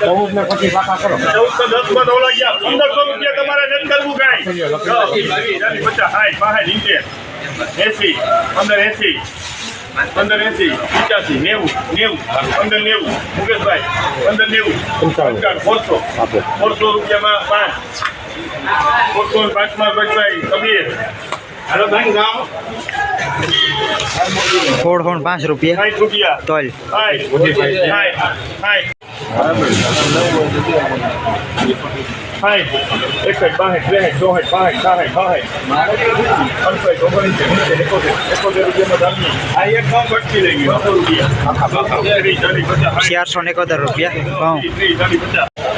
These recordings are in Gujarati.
ચૌદ ને પછી પાકા કરો. ચૌદસો દસમાં ઓલા ગયા. પંદરસો રૂપિયા તમારે નથી કરવું કાંઈ. પચાસ. સાઠ એસી પંદર એસી પંદર એસી પચાસી નેવું નેવું પંદર નેવું. મુકેશભાઈ પંદર નેવું. ફોરસો ફોરસો રૂપિયામાં પાંચ. ફોરસો પાંચમાં ભાઈ કબીર. સોળ સોળ પાંચ રૂપિયા. રૂપિયા. તોલ. સાઠ સાઠ સાઠ સાઠ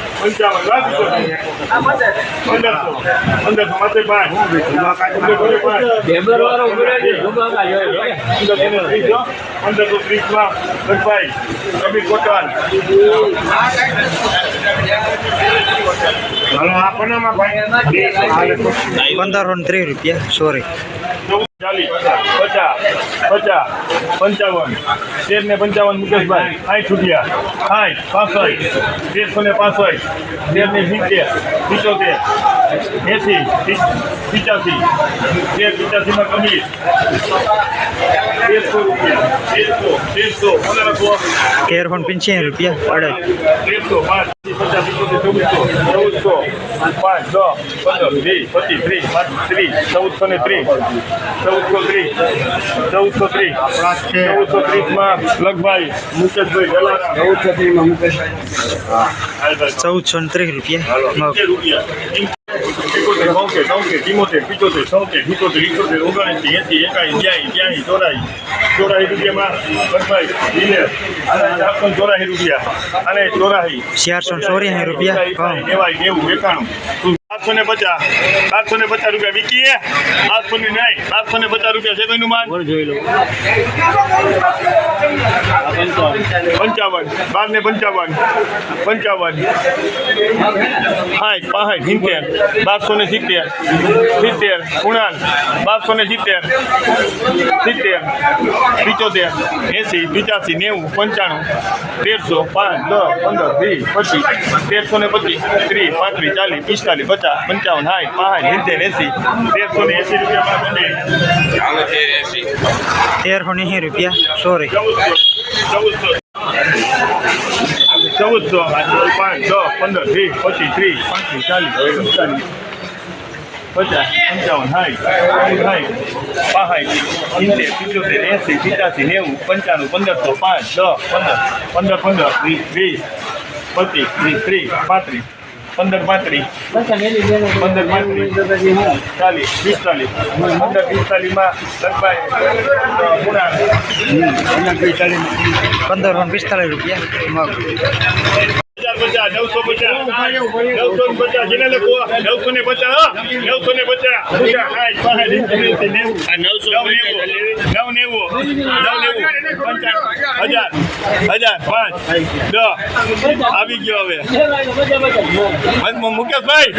પંચાવન પંદરસો પંદરસો માથે પાંચ પંદરસો ત્રીસમાં ગઢભાઈ કબીર ભાઈ પંદરસો ત્રીસ રૂપિયા સોરી. ચાલીસ પચાસ પચાસ પંચાવન તેર ને પંચાવન મુકેશભાઈ સાઠ રૂપિયા સાઠ પાસઠ તેરસો ને પાસઠ તેર ને સિત્તેર પિચોતેર એસી પિચાસી તેર પિચાસીમાં કમી તેરસો રૂપિયા તેરસો તેરસો પંદરસો પંચ્યાસી રૂપિયા અડદ તેરસો પાંચ ચૌદસો પાંચ દસ પંદર વીસ પચીસ ત્રીસ ત્રીસ ચૌદસો ને ત્રીસ ચૌદસો ચૌદસો ચૌદસો ત્રીસમાં લગભાઈ મુકેશભાઈ મુકેશ ચૌદસો ને ત્રીસ રૂપિયા બોતેર તોતેર ચુમ્મોતેર પિચોતેર છોતેર સિત્તોતેર ઇઠોતેર ઓગણસી એસી એકાઈ બ્યાસી ત્યાસી ચોરાસી ચોરાસી રૂપિયામાં અને ચારસો રૂપિયા અને ચોરાસી ચારસો ને ચોર્યાસી રૂપિયા નેવાય નેવું એકાણું સાતસો ને પચાસ સાતસો ને પચાસ રૂપિયા વિકીએ સાતસો ને નહીં સાતસો ને પચાસ રૂપિયા છે કોઈનું માન પંચાવન. બાર પંચાવન. પંચાવન. સાઠ પાસઠ સિત્તેર. બારસો ને સિત્તેર. સિત્તેર. કુણાલ બારસો ને સિત્તેર. સિત્તેર. પિચોતેર. એંસી પિચાસી નેવું, પંચાણું. તેરસો, પાંચ, દસ, પંદર, વીસ, પચીસ. તેરસો ને પચીસ, ત્રીસ, પાંત્રીસ, ચાલીસ, પિસ્તાલીસ, પચાસ, પંચાવન સાઠ પાસઠ સિત્તેર, એંસી. તેરસો ને એંસી રૂપિયા તેરસો ને રૂપિયા સોરી ચૌદસો પાંચ દસ પંદર વીસ પચીસ ત્રીસ પાંત્રીસ ચાલીસ પિસ્તાલીસ પચાસ પંચાવન સાઠ સાઠ પાસઠ સિત્તેર પિચોતેર એંસી પિચાસી નેવું પંચાણું પંદરસો પાંચ દસ પંદર પંદર પંદર વીસ વીસ પચીસ ત્રીસ ત્રીસ પાંત્રીસ પંદર પાંત્રીસ. પંદર પાંત્રીસ. ચાલીસ પિસ્તાલીસ પંદર પિસ્તાલીસમાં લગભગ પંદર પિસ્તાલીસ રૂપિયા. પચાસ નવસો પચાસ. નવસો ને પચાસ. જેને લખો નવસો ને પચાસ હા. નવસો ને પચાસ. સાઠ એંસી, નેવું. નવ નેવું. નવ પંચાણું હજાર હજાર. પાંચ. દસ. આવી ગયો હવે. મુકેશભાઈ?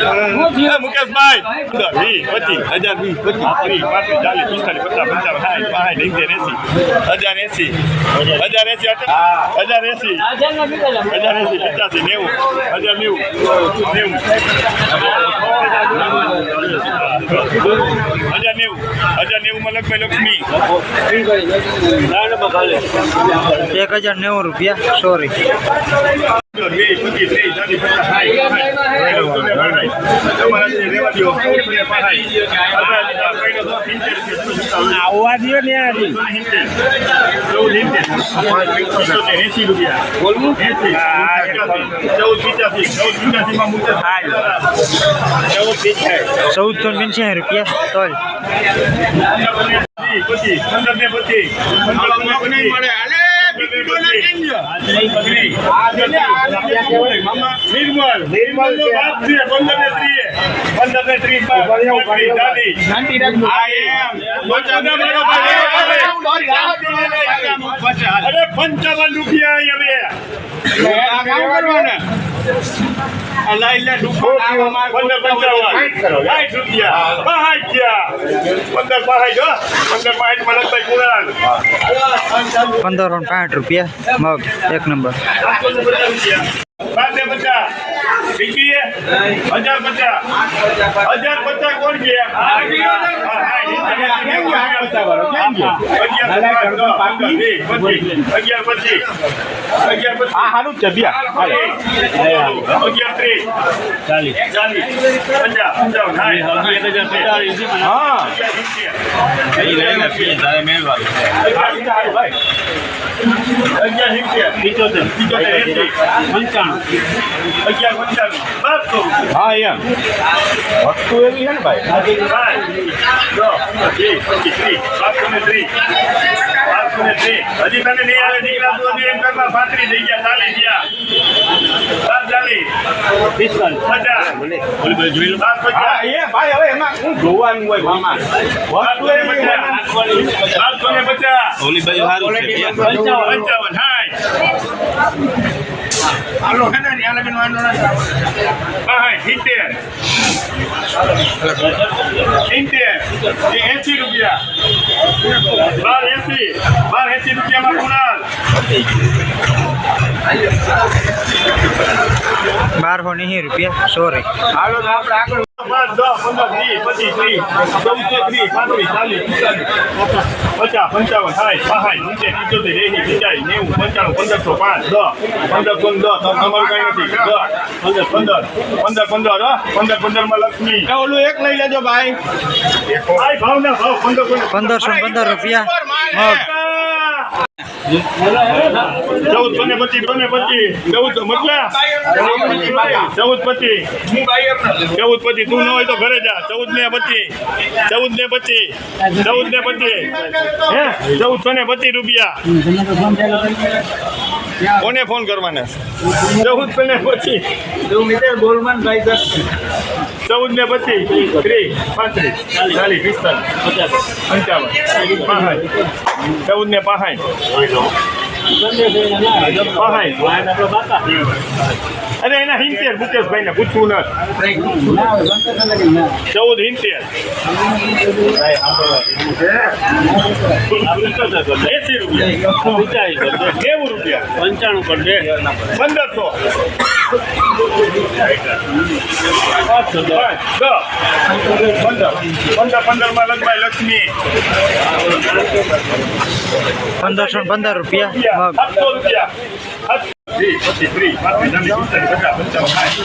મુકેશભાઈ. વીસ પચીસ. હજાર વીસ પચીસ. ત્રીસ પાંત્રીસ ચાલીસ પિસ્તાલીસ પચાસ પંચાવન. સાઠ પાંસઠ સિત્તેર એસી. હજાર એંસી. હજાર એંસી હજાર એસી. હજાર એસી પચાસી નેવું. હજાર નેવું. નેવું. હજાર નેવું. હજાર નેવુંમાં લખભાઈ લક્ષ્મી. એક હજાર નેવું રૂપિયા સોરી વીસ પચીસ ત્રીસ ચાલીસ પચાસ આવવા દો ને આજે ચૌદ. રૂપિયા. એંસી. ચૌદ પિચાસી ચૌદ મૂકે ચૌદ પિચાસી ચૌદસો પંચ્યાસી રૂપિયા. પંદર ને પંદર ને પચીસ નિર્મલ. નિર્મલ નો બાપ છે પંદર ને ત્રીસ પંદર ને ત્રીસ અરે પંચાવન રૂપિયા પંદર પંદરસો સાઠ રૂપિયા. મગ એક નંબર. ને પચાસ વિકીએ હજાર પચાસ હજાર પચાસ કોણ છે હા, હા, અગિયાર હા સિત્તેર પિચોતેર પિચોતેર પંચાણું અગિયાર પંચાણું બારસો હા એમ વસ્તુ એવી છે ને ભાઈ પાંચ દસ વીસ પચીસ. ત્રીસ પાંચસો. ને ત્રીસ પાંચસો. ને ત્રીસ હજી તને નહીં આવે દીકરા તો હજી એમ કરવા પાંત્રીસ થઈ ગયા ચાલીસ ગયા ચાલીસ પચાસ હા એ ભાઈ હવે એમાં શું જોવાનું હોય મામા વસ્તુ એવી છે ને. પચાસ ઓલી બાજુ સારું છે પંચાવન સાઠ હાલો હે ને ત્યાં લગીને વાંધો આવતો. સાઠ સિત્તેર સિત્તેર એસી રૂપિયા બાર એસી બાર એસી રૂપિયામાં કુણાલ બારસો ને રૂપિયા સોરી પંદર પચીસ પંચાવન સાઠ બાસઠ સિત્તેર પિચોતેર એસી પિસ્તાલીસ નેવું પંચાણું પંદરસો પાંચ દસ પંદર ને દસ તમારું કઈ નથી. દસ પંદર પંદર પંદર પંદર પંદર પંદરમાં લક્ષ્મી. ઓલું એક લઈ લેજો ભાઈ. ભાઈ ભાવ ના ભાવ પંદર પંદર. પંદરસો પંદર રૂપિયા. મગ બને ને બને ને પચીસ ચૌદ, મતલા? ચૌદ પચીસ ચૌદ પચી તું ન હોય તો ઘરે જા. ચૌદ ને પચીસ ચૌદ ને પચીસ ચૌદ ને પચીસ હે? ચૌદસો ને પચીસ રૂપિયા. કોને ફોન કરવાના ચૌદ ને પચીસ ચૌદ ને પછી. ત્રીસ પાંત્રીસ ચાલીસ પિસ્તાલીસ પચાસ પંચાવન પાંસઠ ચૌદ ને પાંસઠ પાંસઠ અરે એના હિંતેર મુકેશભાઈ ને પૂછવું ન. ચૌદ હિંતેર એસી રૂપિયા. રૂપિયા પંચાણું પર બે. પંદરસો. પંદર. પંદર પંદરમાં લગભાઈ લક્ષ્મી. પંદરસો પંદર રૂપિયા. સાતસો રૂપિયા. પચીસ ત્રીસ. પાંત્રીસ ચાલીસ પિસ્તાલીસ પચાસ પંચાવન સાઠ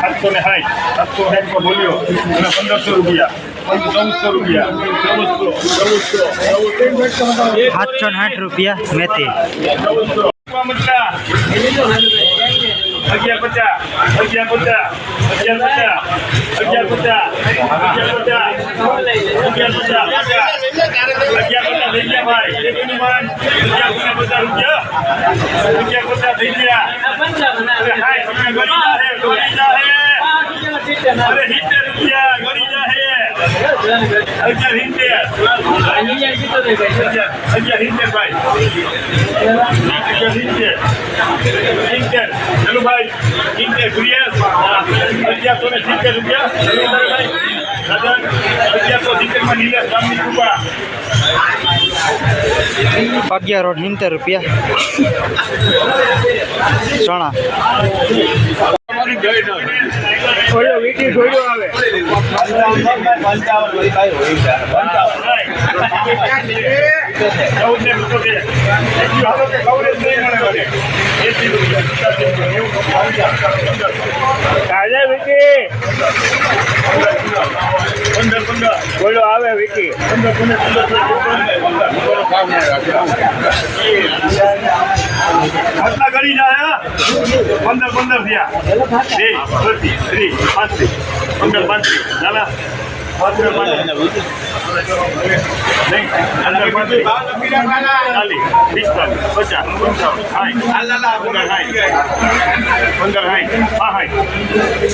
સાતસો ને સાઠ. સાતસો સાઠ બોલ્યો. અને પંદરસો રૂપિયા. ચૌદસો રૂપિયા. ચૌદસો. ચૌદસો. સાતસો ને રૂપિયા મેથી. ચૌદસો. અગિયાર પચાસ અગિયાર પચાસ અગિયાર પચાસ અગિયાર પચાસ અગિયાર પચાસ અગિયાર પચાસ અગિયાર પચાસ થઈ ગયા ભાઈ. અગિયાર પચાસ પચાસ રૂપિયા. અગિયાર પચાસ થઈ ગયા. અરે સિત્તેર રૂપિયા ગરી જાહે અગિયાર સિત્તેર અગિયાર સિત્તેર, ભાઈ. અગિયાર સિત્તેર સિત્તેર ચલો ભાઈ સિત્તેર પ્રિયાસ અગિયારસો ને સિત્તેર રૂપિયા દાદા અગિયારસો સિત્તેર નીલેશ ગામની કૃપા અગિયારો સિત્તેર રૂપિયા. ચણા. આવે. ચૌદ ને પંચોતેર એટલું હાલો કે કવરેજ નહીં મળે મને એસી તાજા વીટી પંદર પંદર ઓલો આવે વીટી પંદર પંદર આટલા ગણી જાય પંદર પંદર થયા. બે ત્રીસ, પાંત્રીસ. પંદર, પાંત્રીસ. ચાલા? પંદર નહીં પંદર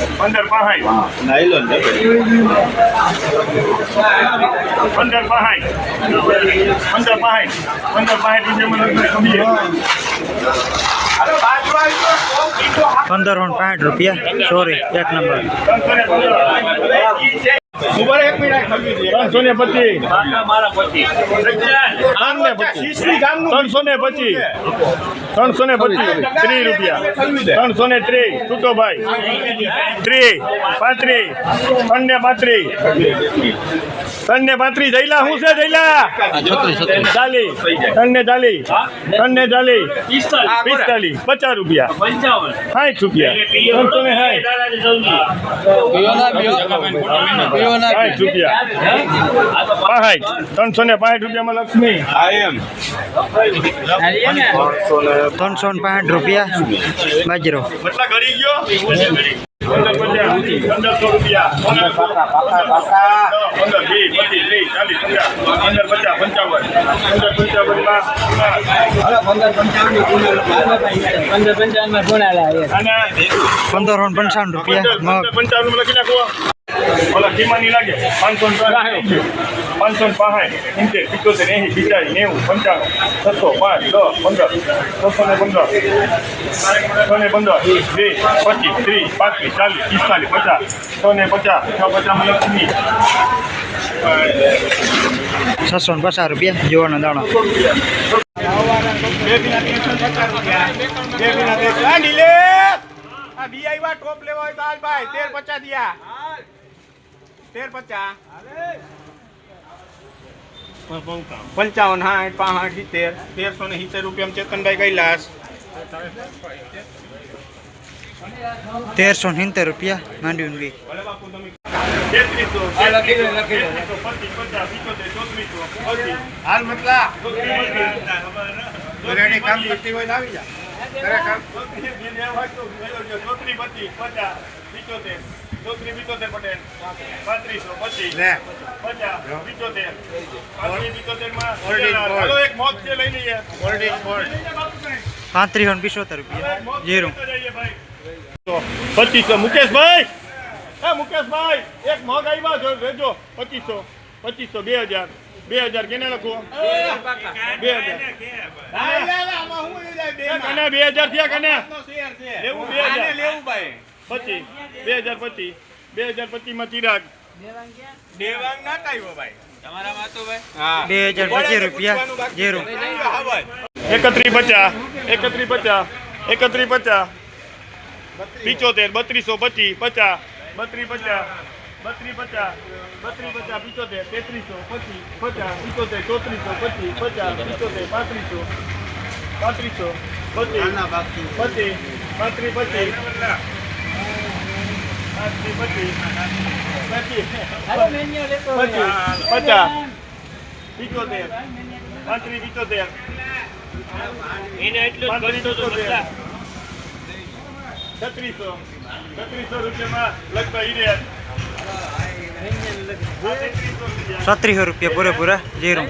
સાઠ પંદર પહાય પંદર પાંસઠ પંદર પાંસઠ પંદર પાંસઠ પંદર પાંસઠ પંદર પાંસઠ રૂપિયામાં લગ્ન ને પાંઠ આમ એક ત્રણસો ને પચીસ. ત્રણસો ને પચીસ. ત્રણસો ને પચીસ ત્રીસ રૂપિયા. ત્રણસો ને ત્રીસ. છૂટો ભાઈ? ત્રીસ. પાંત્રીસ. ત્રણ ને પાંત્રીસ. ત્રણ ને પાંત્રીસ. જઈલા શું છે જઈલા ચાલીસ. ત્રણ ને ચાલીસ. ત્રણ ને ચાલીસ. પિસ્તાલીસ. પચાસ રૂપિયા. સાઠ રૂપિયા. ત્રણસો ને સાઠ. રૂપિયા. પાંઠ ત્રણસો ને પાંઠ રૂપિયામાં લક્ષ્મી. ત્રણસો ને પાંઠ રૂપિયા. બાજરો. પંદર પંદરસો પંચાવન ને રૂપિયા પંચાવન લખી નાખો. ઓલા કિમાની લાગે. પાંચસો પાંચસો પાંસઠ સિત્તેર પિત્તોતેર એંસી પિચાળીસ નેવું પંચાણું છસો પાંચ દસ પંદર છસો ને પંદર, છસો ને પંદર. બે પચીસ ત્રીસ પાંત્રીસ ચાલીસ પિસ્તાલીસ પચાસ છસો પચાસ છ પચાસમાં છસો ને પચાસ રૂપિયા જોવાનો દાણો બે વિના ત્રણસો પચાસ બે ત્રણસો આ બી આવ્યા ટોપ લેવા હોય તો આજ ભાઈ તેર પચાસ દિયા તેર પચાસ પંચાવન હા પાંસઠ સિત્તેર તેરસો ને સિત્તેર રૂપિયા ચેતનભાઈ કૈલાસ તેરસો સિત્તેર રૂપિયા માંડવી વી હાલ મતલા. કામ કરતી હોય આવી જા. કરે કામ ચોત્રીસ પચીસ પચાસ પિત્તોતેર પટેલ. પાંત્રીસો પચીસ. પચાસ પિત્તોતેર. પાંત્રીસ પિત્તોતેરમાં Holding board. ચાલો એક મોત છે લઈ લઈએ. પાંત્રીસો ને પિસોતેર રૂપિયા. જીરું. પચીસો. મુકેશભાઈ! હા મુકેશભાઈ એક મગ આવ્યા છો રેજો પચીસો. પચીસો બે હજાર. બે હજાર કેને લખો? બે હજાર. કને બે હજાર થયા કને? લેવું બે હજાર. લેવું ભાઈ. પચીસ. બે હજાર પચીસ. બે હજાર પચીસમાં ચિરાગ. દેવાંગ ના આવ્યો ભાઈ. તમારા માતુભાઈ હા. બે હજાર પચીસ રૂપિયા. જીરું. એકત્રીસ પચાસ. એકત્રીસ પચાસ. એકત્રીસ પચાસ. પિચોતેર. બત્રીસો પચીસ. પચાસ. બત્રીસ પચાસ. બત્રીસ પચાસ. બત્રીસ પચાસ પિચોતેર. તેત્રીસો પચીસ પચાસ પિચોતેર ચોત્રીસો પચીસ પચાસ પિચોતેર પાંત્રીસો પાંત્રીસો પચીસ પચીસ પાંત્રીસ પચીસ. પચીસ પિચોતેર પાંત્રીસ પિચોતેર એને એટલું પાંત્રીસ પિચોતેર છત્રીસો છત્રીસો રૂપિયામાં લગભગ હીરે છત્રીસો રૂપિયા પૂરેપૂરા જીરું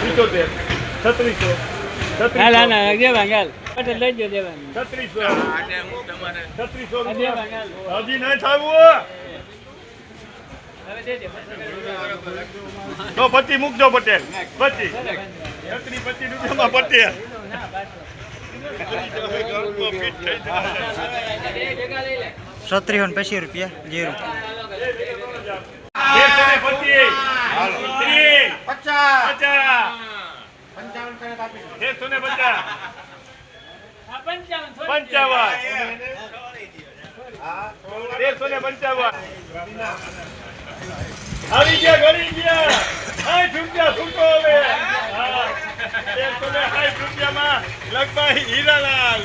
પિચોતેર છત્રીસો હાલ. છત્રીસો પટેલ લઈ જો દેવાંગ છત્રીસો છત્રીસો આ દેવાંગ હાલ હજી નહીં થવું તો પચી મૂકજો પટેલ. પચી છત્રી પચી રૂપિયામાં પટેલ. ના છત્રીસો પચીસ રૂપિયા જીરું. એકસો ને પચીસ. ત્રીસ પચાસ. પચાસ. પંચાવન કરે કાપી દો. એકસો ને પચાસ આ પંચાવન તેરસો ને પંચાવન. આવી ગયા ઘડી ગયા. સાઠ રૂપિયા છૂટો હવે. તેરસો ને સાઠ રૂપિયામાં લગભગ હીરાલાલ.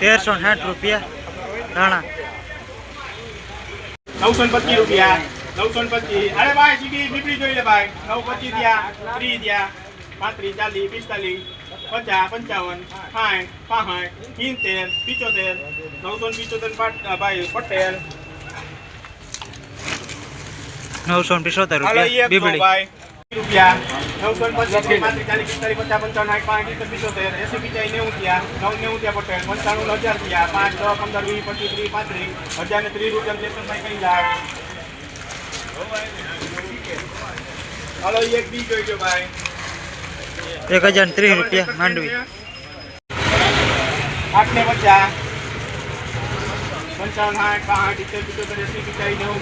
તેરસો સાઠ રૂપિયા ધાણા નવસો પચીસ રૂપિયા. નવસો પચીસ. અરે ભાઈ સીધી બીબડી જોઈ લે ભાઈ. નવ પચીસ થયા ત્રીસ થયા પાંત્રીસ ચાલીસ પિસ્તાલીસ પચાસ પંચાવન સાઠ પાસઠ સિત્તેર પિચોતેર નવસો ને પિચોતેર ભાઈ પટેલ નવસો એક ભાઈ. રૂપિયા. નવસો પચીસ પાંત્રીસ ચાલીસ પિસ્તાલીસ પચાસ પંચાવન સાઠ પાંચ પિચોતેર એસી પિચાઈ નેવું થયા. નવ નેવું થયા પટેલ પંચાણું હજાર થયા. પાંચ દસ પંદર વીસ પચીસ ત્રીસ પાંત્રીસ હજાર ને ત્રીસ રૂપિયા ચેતનભાઈ કઈ લાખ હાલો એક બી જોઈજો ભાઈ. એક હજાર ત્રીસ રૂપિયા માંડવી. આટલે પચાસ. પંચાવન સાઠ પાંચ સિત્તેર પિચોતેર એસી પિચાઈ નેવું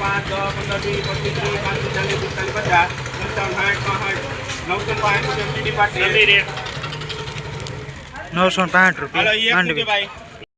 પાંચ દસ પંદર વીસ પચીસ ત્રીસ પાંચ ચાલીસ પિસ્તાલીસ પચાસ. પંચાવન સાઠ પાંચ નવસો પાંચ રૂપિયા નવસો પાંઠ રૂપિયા માંડવી. ભાઈ.